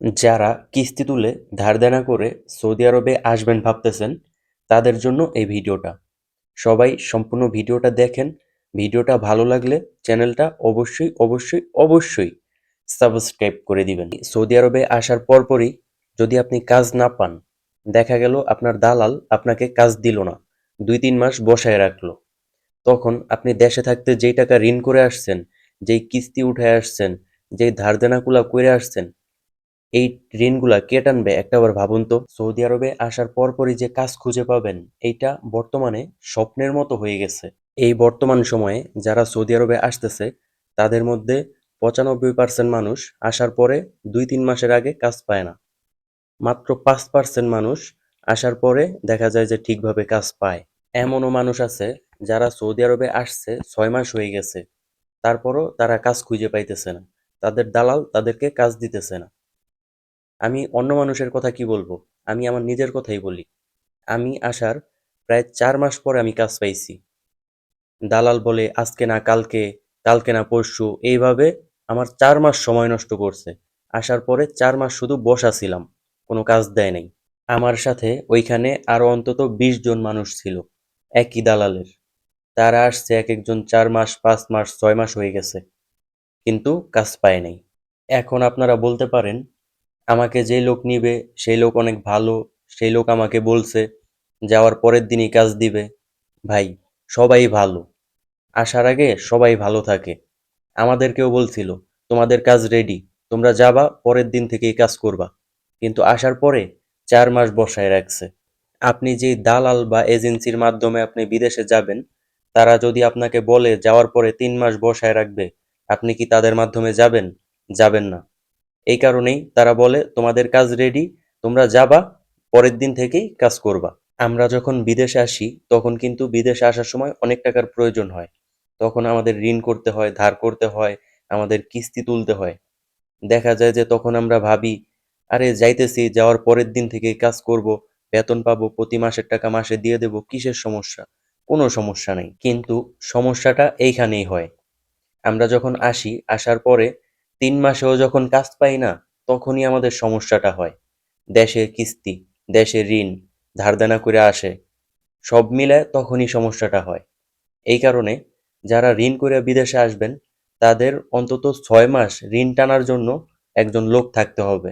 যারা কিস্তি তুলে ধার দেনা করে সৌদি আরবে আসবেন ভাবতেছেন, তাদের জন্য এই ভিডিওটা। সবাই সম্পূর্ণ ভিডিওটা দেখেন। ভিডিওটা ভালো লাগলে চ্যানেলটা অবশ্যই অবশ্যই অবশ্যই সাবস্ক্রাইব করে দিবেন। সৌদি আরবে আসার পরপরই যদি আপনি কাজ না পান, দেখা গেল আপনার দালাল আপনাকে কাজ দিল না, দুই তিন মাস বসায় রাখল। তখন আপনি দেশে থাকতে যেই টাকা ঋণ করে আসছেন, যেই কিস্তি উঠে আসছেন, যেই ধার দেনাগুলা করে আসছেন এই ঋণগুলা কে টানবে একটাবার ভাবুন তো। সৌদি আরবে আসার পরপরই যে কাজ খুঁজে পাবেন, এইটা বর্তমানে স্বপ্নের মতো হয়ে গেছে। এই বর্তমান সময়ে যারা সৌদি আরবে আসতেছে, তাদের মধ্যে পঁচানব্বই পার্সেন্ট মানুষ আসার পরে দুই তিন মাসের আগে কাজ পায় না। মাত্র পাঁচ পার্সেন্ট মানুষ আসার পরে দেখা যায় যে ঠিকভাবে কাজ পায়। এমনও মানুষ আছে যারা সৌদি আরবে আসছে ছয় মাস হয়ে গেছে। তারপরও তারা কাজ খুঁজে পাইতেছে না। তাদের দালাল তাদেরকে কাজ দিতেছে না। আমি অন্য মানুষের কথা কি বলব? আমি আমার নিজের কথাই বলি। আমি আসার প্রায় চার মাস পরে আমি কাজ পাইছি। দালাল বলে, আজকে না কালকে কালকে না পরশু। এইভাবে আমার চার মাস সময় নষ্ট করছে। আসার পরে চার মাস শুধু বসা ছিলাম, কোনো কাজ দেয় নাই। আমার সাথে ওইখানে আরও অন্তত বিশ জন মানুষ ছিল, একই দালালের। তারা আসছে এক একজন চার মাস, পাঁচ মাস, ছয় মাস হয়ে গেছে, কিন্তু কাজ পায় নাই। এখন আপনারা বলতে পারেন আমাকে যে লোক নিবে, সেই লোক অনেক ভালো, সেই লোক আমাকে বলছে, যাওয়ার পরের দিনই কাজ দিবে। ভাই, সবাই ভালো। আসার আগে সবাই ভালো থাকে। আমাদেরকেও বলছিল, তোমাদের কাজ রেডি তোমরা যাবা, পরের দিন থেকেই কাজ করবা। কিন্তু আসার পরে চার মাস বসায় রাখছে। আপনি যে দালাল বা এজেন্সির মাধ্যমে আপনি বিদেশে যাবেন, তারা যদি আপনাকে বলে, যাওয়ার পরে তিন মাস বসায় রাখবে, আপনি কি তাদের মাধ্যমে যাবেন? যাবেন না। এই কারণেই তারা বলে, তোমাদের কাজ রেডি তোমরা যাবা, পরের দিন থেকেই কাজ করবা। আমরা যখন বিদেশে আসি, তখন কিন্তু বিদেশে আসার সময় অনেক টাকার প্রয়োজন হয়। তখন আমাদের ঋণ করতে হয়, ধার করতে হয়, আমাদের কিস্তি তুলতে হয়। দেখা যায় যে তখন আমরা ভাবি, আরে, যাইতেছি, যাওয়ার পরের দিন থেকেই কাজ করব, বেতন পাবো, প্রতি মাসের টাকা মাসে দিয়ে দেব, কিসের সমস্যা? কোনো সমস্যা নেই। কিন্তু সমস্যাটা এইখানেই হয়। আমরা যখন আসি, আসার পরে তিন মাসেও যখন কাজ পাই না, তখনই আমাদের সমস্যাটা হয়। দেশের কিস্তি দেশের ঋণ, ধারদানা করে আসে, সব মিলে তখনই সমস্যাটা হয়। এই কারণে যারা ঋণ করে বিদেশে আসবেন, তাদের অন্তত ছয় মাস ঋণ টানার জন্য একজন লোক থাকতে হবে।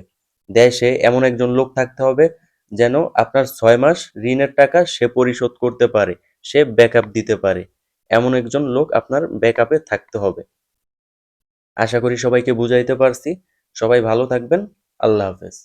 দেশে এমন একজন লোক থাকতে হবে যেন আপনার ছয় মাস ঋণের টাকা সে পরিশোধ করতে পারে, সে ব্যাকআপ দিতে পারে। এমন একজন লোক আপনার ব্যাকআপে থাকতে হবে। আশা করি সবাইকে বুঝাইতে পারছি। সবাই ভালো থাকবেন। আল্লাহ হাফেজ।